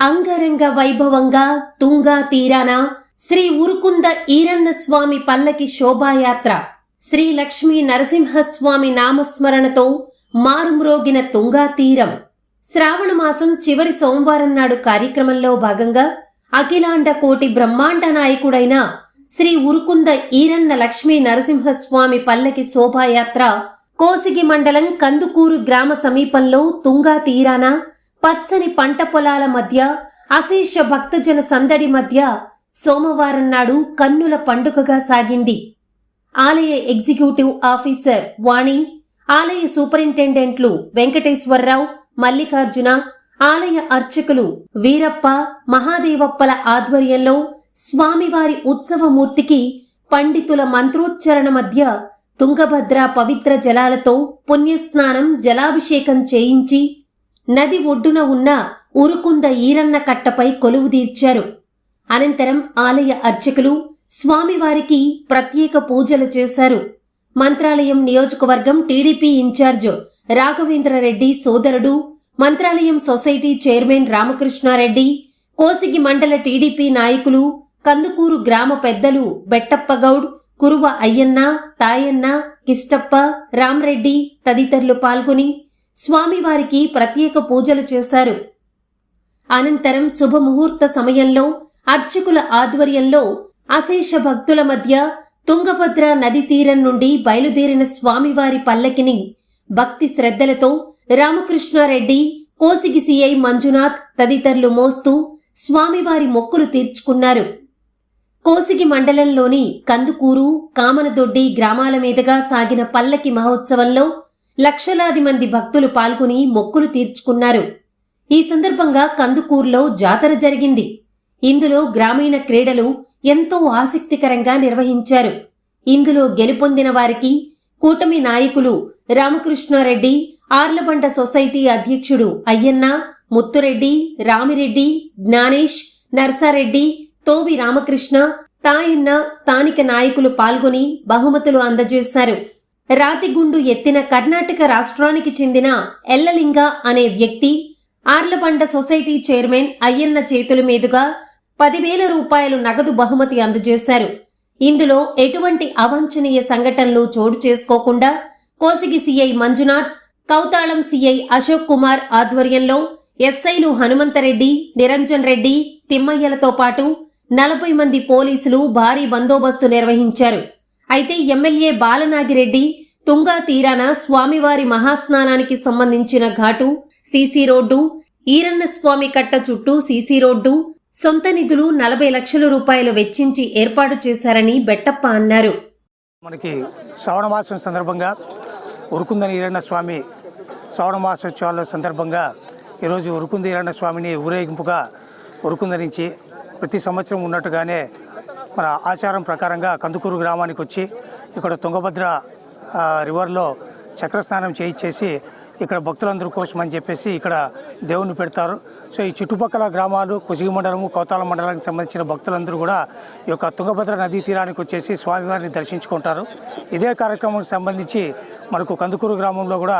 అంగరంగ వైభవంగా తుంగా తీరాన శ్రీ ఉరుకుంద ఈరన్న స్వామి పల్లకి శోభాయాత్ర శ్రీ లక్ష్మీ నరసింహస్వామి నామస్మరణతో మారుమ్రోగిన తుంగా తీరం. శ్రావణ మాసం చివరి సోమవారం నాడు కార్యక్రమంలో భాగంగా అఖిలాండ కోటి బ్రహ్మాండ నాయకుడైన శ్రీ ఉరుకుంద ఈరన్న లక్ష్మీ నరసింహస్వామి పల్లకి శోభాయాత్ర కోసిగి మండలం కందుకూరు గ్రామ సమీపంలో తుంగా తీరాన పచ్చని పంట పొలాల మధ్య అశేష భక్తజన సందడి మధ్య సోమవారం నాడు కన్నుల పండుగగా సాగింది. ఆలయ ఎగ్జిక్యూటివ్ ఆఫీసర్ వాణి ఆలయ సూపరింటెండెంట్లు వెంకటేశ్వరరావు మల్లికార్జున ఆలయ అర్చకులు వీరప్ప మహాదేవప్పల ఆధ్వర్యంలో స్వామివారి ఉత్సవమూర్తికి పండితుల మంత్రోచ్చరణ మధ్య తుంగభద్ర పవిత్ర జలాలతో పుణ్యస్నానం జలాభిషేకం చేయించి నది ఒడ్డున ఉన్న ఉరుకుంద ఈరన్న కట్టపై కొలువు తీర్చారు. అనంతరం ఆలయ అర్చకులు స్వామివారికి ప్రత్యేక పూజలు చేశారు. మంత్రాలయం నియోజకవర్గం టీడీపీ ఇన్ఛార్జ్ రాఘవేంద్రరెడ్డి సోదరుడు మంత్రాలయం సొసైటీ చైర్మన్ రామకృష్ణారెడ్డి కోసిగి మండల టీడీపీ నాయకులు కందుకూరు గ్రామ పెద్దలు బెట్టప్పగౌడ్ కురువ అయ్యన్న తాయన్న కిష్టప్ప రామ్రెడ్డి తదితరులు పాల్గొని స్వామివారికి ప్రత్యేక పూజలు చేశారు. అనంతరం శుభముహూర్త సమయంలో అర్చకుల ఆధ్వర్యంలో అశేష భక్తుల మధ్య తుంగభద్ర నది తీరం నుండి బయలుదేరిన స్వామివారి పల్లకిని భక్తి శ్రద్ధలతో రామకృష్ణారెడ్డి కోసిగి సిఐ మంజునాథ్ తదితరులు మోస్తూ స్వామివారి మొక్కులు తీర్చుకున్నారు. కోసిగి మండలంలోని కందుకూరు కామనదొడ్డి గ్రామాల మీదుగా సాగిన పల్లకి మహోత్సవంలో లక్షలాది మంది భక్తులు పాల్గొని మొక్కులు తీర్చుకున్నారు. ఈ సందర్భంగా కందుకూరులో జాతర జరిగింది. ఇందులో గ్రామీణ క్రీడలు ఎంతో ఆసక్తికరంగా నిర్వహించారు. ఇందులో గెలుపొందిన వారికి కూటమి నాయకులు రామకృష్ణారెడ్డి ఆర్లబండ సొసైటీ అధ్యక్షుడు అయ్యన్న ముత్తురెడ్డి రామిరెడ్డి జ్ఞానేష్ నర్సారెడ్డి తోవి రామకృష్ణ తాయన్న స్థానిక నాయకులు పాల్గొని బహుమతులు అందజేశారు. రాతిగుండు ఎత్తిన కర్ణాటక రాష్ట్రానికి చెందిన ఎల్లలింగ అనే వ్యక్తి ఆర్లబండ సొసైటీ చైర్మన్ అయ్యన్న చేతుల మీదుగా పదివేల రూపాయలు నగదు బహుమతి అందజేశారు. ఇందులో ఎటువంటి అవాంఛనీయ సంఘటనలు చోటు చేసుకోకుండా కోసిగి సిఐ మంజునాథ్ కౌతాళం సిఐ అశోక్ కుమార్ ఆధ్వర్యంలో ఎస్ఐలు హనుమంతరెడ్డి నిరంజన్ రెడ్డి తిమ్మయ్యలతో పాటు నలభై మంది పోలీసులు భారీ బందోబస్తు నిర్వహించారు. అయితే ఎమ్మెల్యే బాలనాగిరెడ్డి తుంగా తీరాన స్వామివారి మహాస్నానానికి సంబంధించిన ఘాటు సీసీ రోడ్డు ఈరన్న స్వామి కట్ట చుట్టూ సీసీ రోడ్డు సొంత నిధులు నలభై లక్షల రూపాయలు వెచ్చించి ఏర్పాటు చేశారని బెట్టప్ప అన్నారు. మనకి శ్రావణ మాసం సందర్భంగా ఉరుకుందని ఈరన్న స్వామి శ్రావణ మాసోత్సవాల సందర్భంగా ఈరోజు ఉరుకుంద ఈరన్న స్వామిని ఊరేగింపుగా ఉరుకుందరించి ప్రతి సంవత్సరం ఉన్నట్టుగానే మన ఆచారం ప్రకారంగా కందుకూరు గ్రామానికి వచ్చి ఇక్కడ తుంగభద్ర రివర్లో చక్రస్నానం చేయించేసి ఇక్కడ భక్తులందరూ కోసం అని చెప్పేసి ఇక్కడ దేవుణ్ణి పెడతారు. సో ఈ చుట్టుపక్కల గ్రామాలు కుసిగి మండలము కోతాల మండలానికి సంబంధించిన భక్తులందరూ కూడా ఈ యొక్క తుంగభద్ర నదీ తీరానికి వచ్చేసి స్వామివారిని దర్శించుకుంటారు. ఇదే కార్యక్రమానికి సంబంధించి మనకు కందుకూరు గ్రామంలో కూడా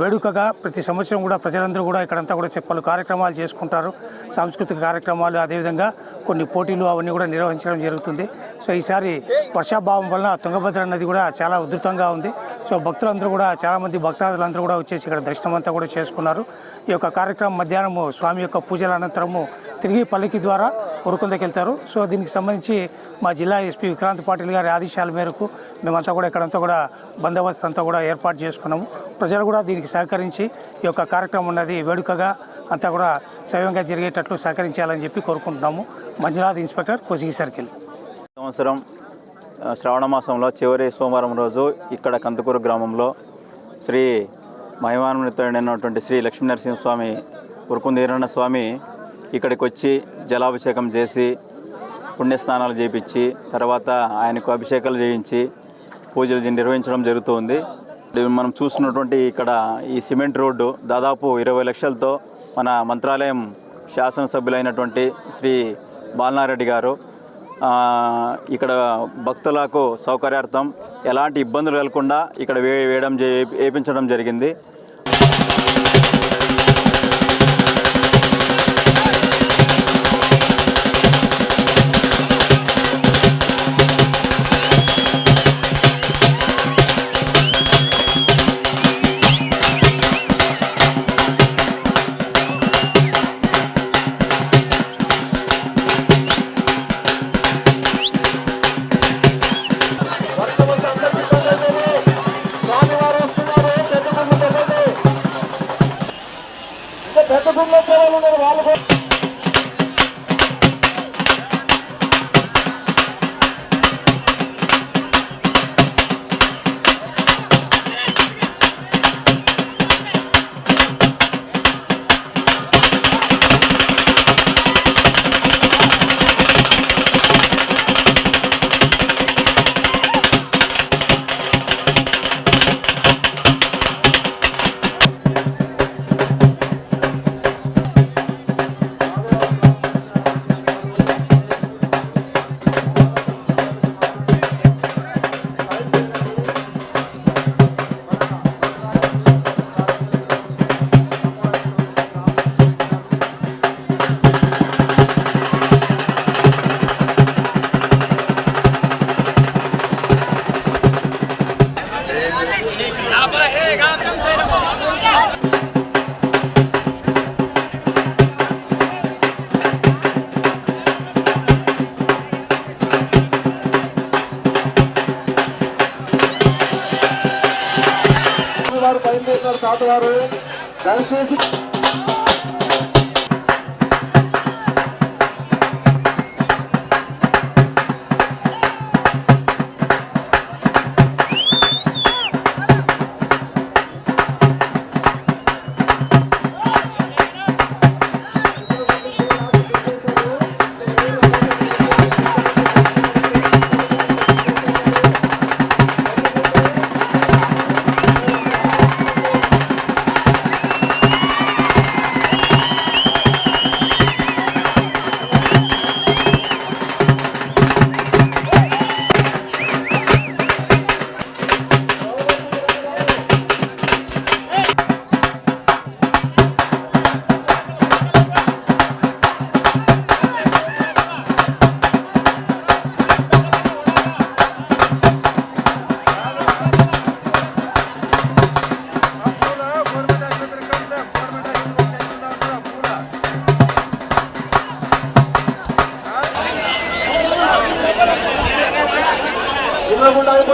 వేడుకగా ప్రతి సంవత్సరం కూడా ప్రజలందరూ కూడా ఇక్కడంతా కూడా చెప్పలు. కార్యక్రమాలు చేసుకుంటారు. సాంస్కృతిక కార్యక్రమాలు అదేవిధంగా కొన్ని పోటీలు అవన్నీ కూడా నిర్వహించడం జరుగుతుంది. సో ఈసారి వర్షాభావం వలన తుంగభద్ర నది కూడా చాలా ఉధృతంగా ఉంది. సో భక్తులందరూ కూడా చాలామంది భక్తాదులందరూ కూడా వచ్చేసి ఇక్కడ దర్శనం అంతా కూడా చేసుకున్నారు. ఈ యొక్క కార్యక్రమం మధ్యాహ్నము స్వామి యొక్క పూజల అనంతరము తిరిగి పల్లకి ద్వారా ఉరుకుందకి వెళ్తారు సో దీనికి సంబంధించి మా జిల్లా ఎస్పీ విక్రాంత్ పాటిల్ గారి ఆదేశాల మేరకు మేమంతా కూడా ఇక్కడంతా కూడా బందోబస్తు అంతా కూడా ఏర్పాటు చేసుకున్నాము. ప్రజలు కూడా దీనికి సహకరించి ఈ యొక్క కార్యక్రమం ఉన్నది వేడుకగా అంతా కూడా సవ్యంగా జరిగేటట్లు సహకరించాలని చెప్పి కోరుకుంటున్నాము. Manjunath inspector Kosigi circle. సంవత్సరం శ్రావణ మాసంలో చివరి సోమవారం రోజు ఇక్కడ కందుకూరు గ్రామంలో శ్రీ మహిమాన్వితుడైనటువంటి శ్రీ లక్ష్మీ నరసింహస్వామి ఉరుకుందీరణ స్వామి ఇక్కడికి వచ్చి జలాభిషేకం చేసి పుణ్యస్నానాలు చేయించి తర్వాత ఆయనకు అభిషేకాలు చేయించి పూజలు నిర్వహించడం జరుగుతుంది. మనం చూస్తున్నటువంటి ఇక్కడ ఈ సిమెంట్ రోడ్డు దాదాపు ఇరవై లక్షలతో మన మంత్రాలయం శాసనసభ్యులైనటువంటి శ్రీ బాలనారెడ్డి గారు ఇక్కడ భక్తులకు సౌకర్యార్థం ఎలాంటి ఇబ్బందులు కలగకుండా ఇక్కడ వే వేయడం వేయించడం జరిగింది.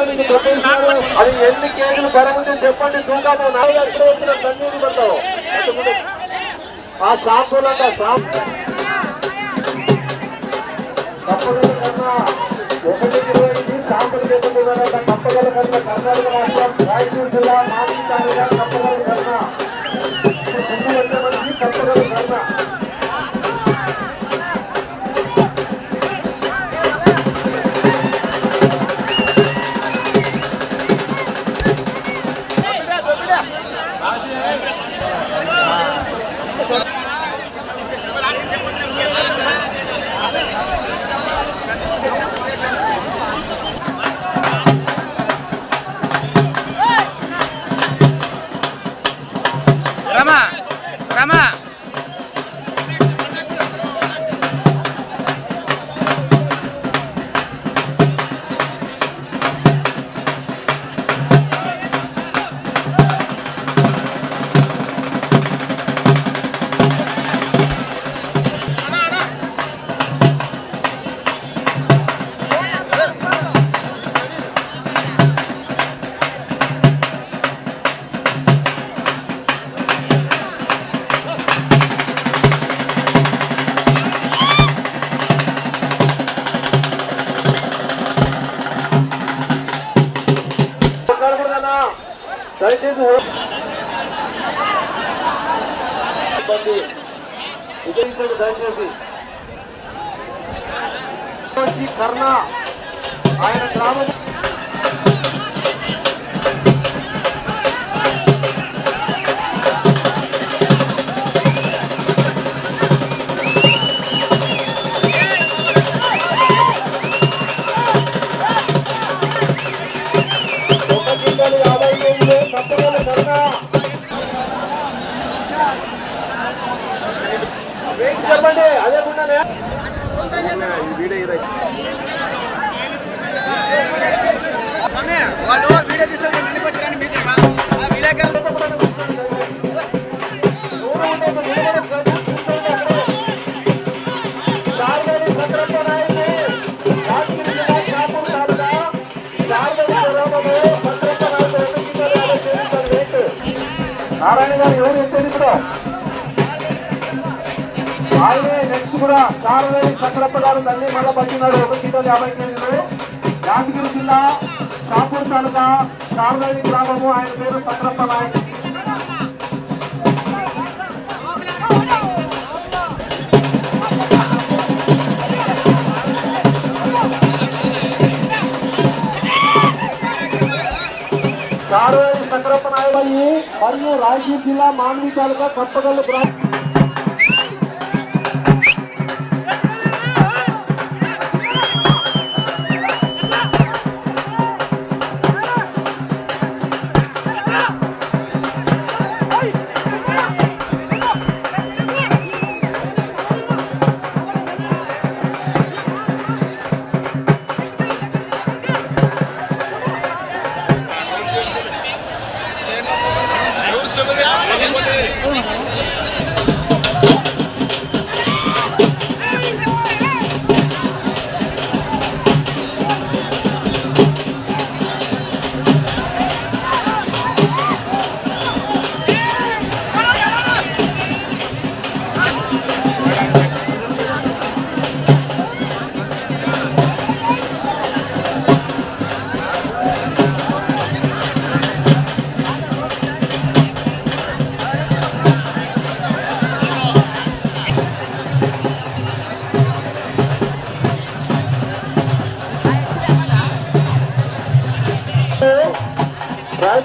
ఇవ్వకుండా అయిపోయింది అది ఎన్ని కేజీలు పెరగదు చెప్పండి. చూద్దాము నాలుగు ఎక్కడ ఆ షాంపూలు అంట తప్పగల కన్నా ఒకటి ఇరవై ఎనిమిది షాంపులు చెప్పుకున్నారంట తప్పగల కన్నా కర్ణాటక రాష్ట్రం రాయచూరు జిల్లా మామిడికాయగా తప్పగల కన్నా తప్పగల కన్నా Vai, నాయుడు రెండు గింజలు యాభై కేజీలు నారాయణ గారు ఎవరు ఎత్తేది ఇప్పుడు కూడా చారవేడి చక్రప్ప గారు తల్లి మళ్ళా పట్టినాడు ఒక కిలో యాభై కేజీలు యాదగిరి జిల్లా షాపూర్ తాలూకా చారవేడి గ్రామము. ఆయన పేరు చక్రప్ప నాయుడు చారవేడి చక్రప్ప నాయుడు మరియు రాయచూరు జిల్లా మామిడి తాలూకా కప్పగల్లు గ్రామం.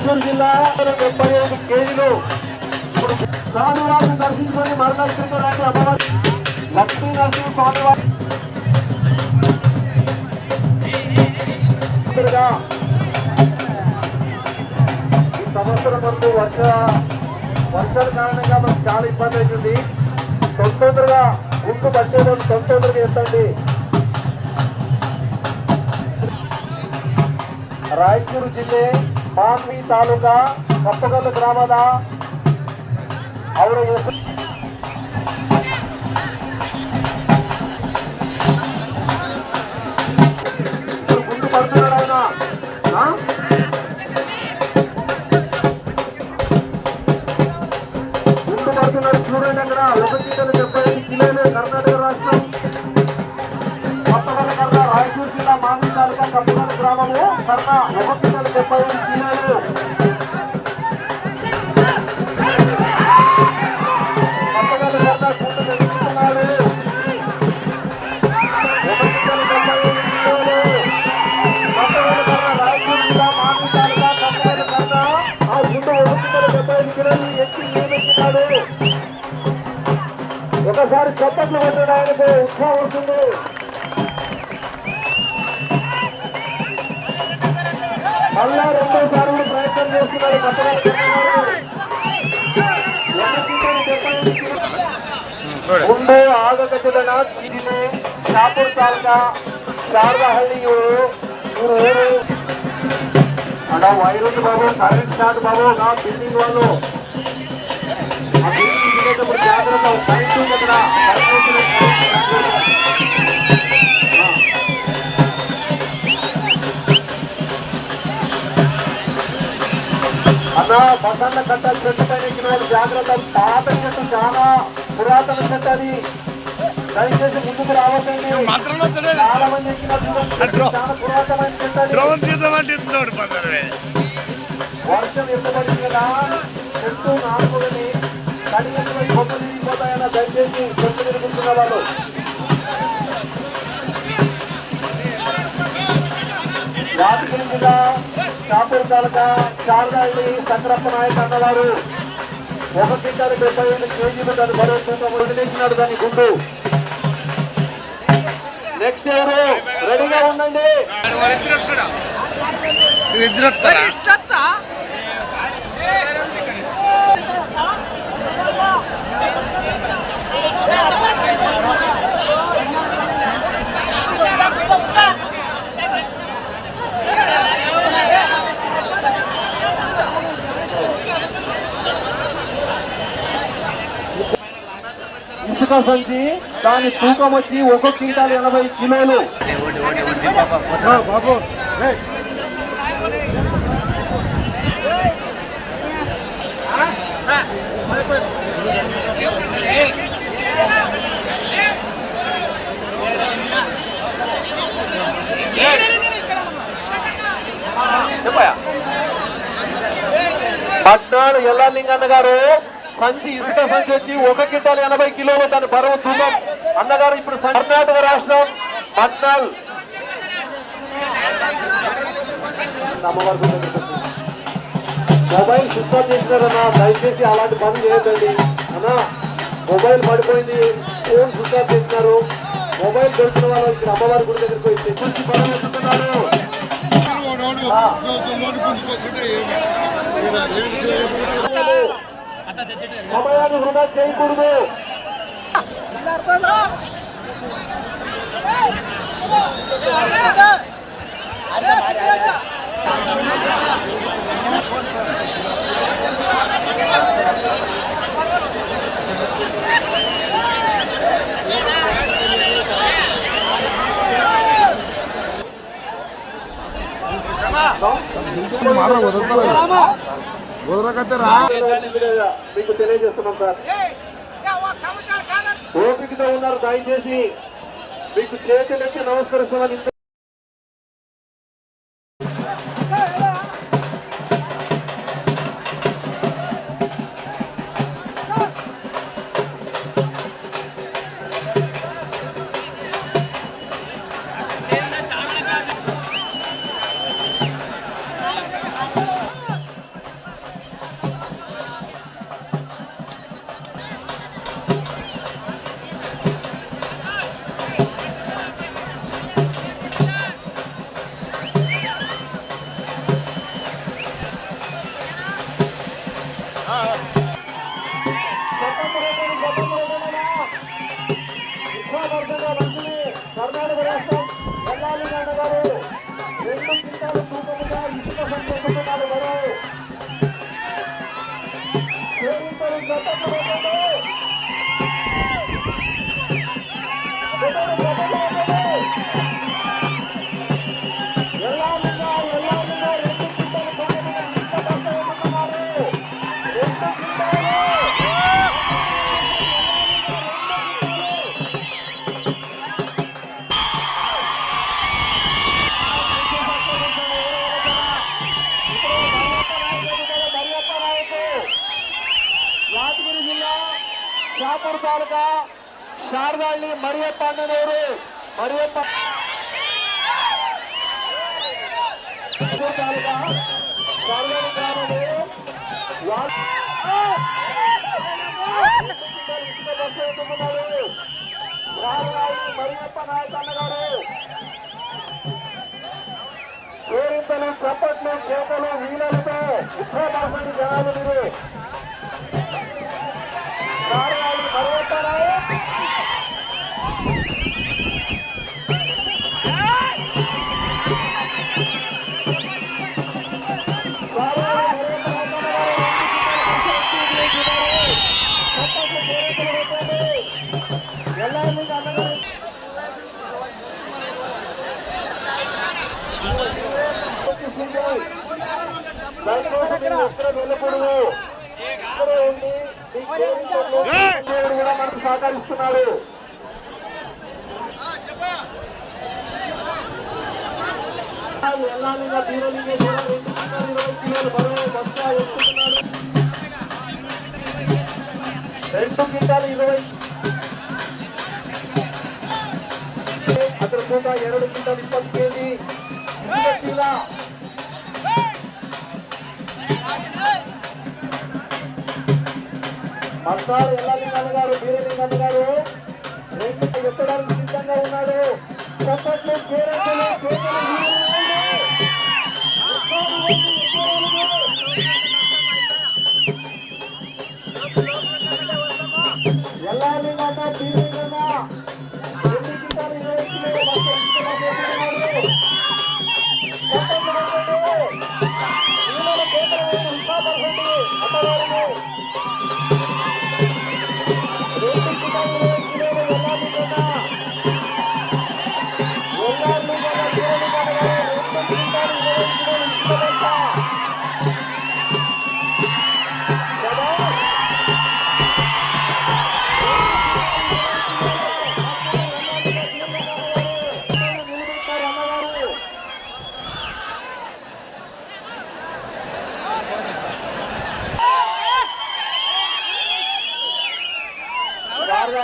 చిత్తూరు జిల్లా డెబ్బై ఐదు కేజీలు. స్వామివారిని దర్శించుకొని మరణించడానికి అమ్మవారి లక్ష్మీ నరసింహ స్వామివారి ఈ సంవత్సరం ముందు వర్ష వర్షాల కారణంగా మనకు చాలా ఇబ్బంది అవుతుంది. తొందరగా ముందు పట్టేదో తొందరగా ఎత్తండి రాయచూరు జిల్లా మాన్వి తాలూకా కప్పగల్ల గ్రామద చూడండి అక్కడ. ఒకటి నియమిస్తున్నాడు ఒకసారి చప్పట్లు కొట్టడానికి ఉత్సాహం వస్తుంది మళ్ళా రెండోసారి కూడా ప్రయత్నం చేస్తున్నారు కొత్తగా ఉండే ಆಗಕತ್ತಿದನ ಜಿಲ್ಲೆ ಶಾಪುರ್ ತಾಲೂಕ ಶಾರದಹಳ್ಳಿ ಇವರು ಇವರು ఊరు అలా వైరుంది బాబు కరెంట్ షాట్ బాబు నా బిల్డింగ్ వాళ్ళు ఆ బిల్డింగ్ ఉంది, కరెంట్ ఉంది. అన్న బసన్న కట్ట చెట్టు పైన ఎక్కిన వాళ్ళు జాగ్రత్త పాత చెట్టు చాలా పురాతన చెట్టు అది. దయచేసి ముందుకు రావద్దండి. చాలా మంది ఎక్కిన చాలా పురాతనమైన చెట్టు వర్షం ఎత్తబడింది కదా. చెట్టు నాటుకుని కడిగిపోయి గొప్ప తిరిగిపోతాయన్న దయచేసి చెట్టు తిరుగుతున్న వాళ్ళు యాదగిరి జిల్లా షాపూర్ తాలూకా శారదాయి చక్రప్ప నాయక్ అన్నవారు ఒక క్వింటాల్ డెబ్బై ఐదు కేజీలు వదిలేసినాడు దాని గుండు నెక్స్ట్ ఎవరు రెడీగా ఉండండి ఇసుక సంచి దాని తూకం వచ్చి ఒక క్వింటాల్ ఎనభై కిలోలు. పట్నాడు ఎల్లాలింగన్న గారు. సంచి ఇసుక సంచి వచ్చి ఒక క్వింటాల్ ఎనభై కిలోలు దాని బరువు తూకం అన్నగారు ఇప్పుడు కర్ణాటక రాష్ట్రం పట్నాల్. మొబైల్ స్విచ్ చేసినారన్నా దయచేసి అలాంటి పని చేయొద్దండి. అన్నా మొబైల్ పడిపోయింది. ఫోన్ స్విచ్ చేసినారు? మొబైల్ దొరికిన వాళ్ళు ఇక్కడ అమ్మవారి గుడి దగ్గరికి పోయి తెచ్చి పనులు ఎత్తుతున్నారు সবাই আমি ঘোড়া সেই করব ಮಾಡ ಗೊತ್ತಾಗ್ತಾರ వదలకతే రా. మీకు తెలియజేస్తున్నాం సార్. ఓపికతో ఉన్నారు దయచేసి మీకు చేతులెత్తి నమస్కరిస్తున్నాను. యా- శారదాళ్ళి మరియప్ప. నాయక్ అన్నగారు. కేరింతలు చప్పట్లు చేతలు వీలలతో ఉత్సాహపరచండి జనాలు మీరు. కూడా మనకు సహకరిస్తున్నాడు ఎల్లాలిగా తీరలింగే కూడా రెండు కిలోలు ఇరవై కిలోలు బరువు బస్తా ఎత్తుతున్నాడు రెండు కింటాలు ఇరవై అతను పూట ಎರಡು కింటాలు ఇప్పటి కేజీ మత్తారు చీల మస్తార్ ఎల్లాలింగన్న గారు వీరలింగన్న గారు రెండు ఎత్తడానికి సిద్ధంగా ఉన్నాడు చెప్పట్లు కేరళలో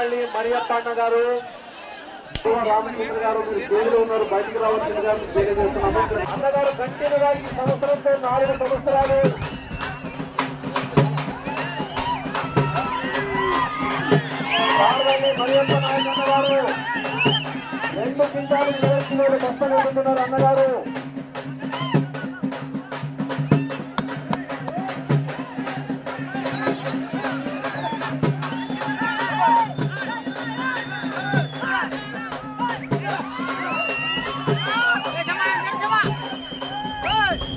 గారగాళ్ళి మరియప్ప అన్న గారు రామచంద్ర గారు మీరు జైలు ఉన్నారు బయటికి రావాల్సింది తెలియజేస్తున్నాము అన్నగారు కంటిన్యూగా ఈ సంవత్సరంతో నాలుగు సంవత్సరాలు. మరియప్ప నాయక్ అన్నగారు రెండు కింటాలు ఇరవై కిలోలు అన్నగారు.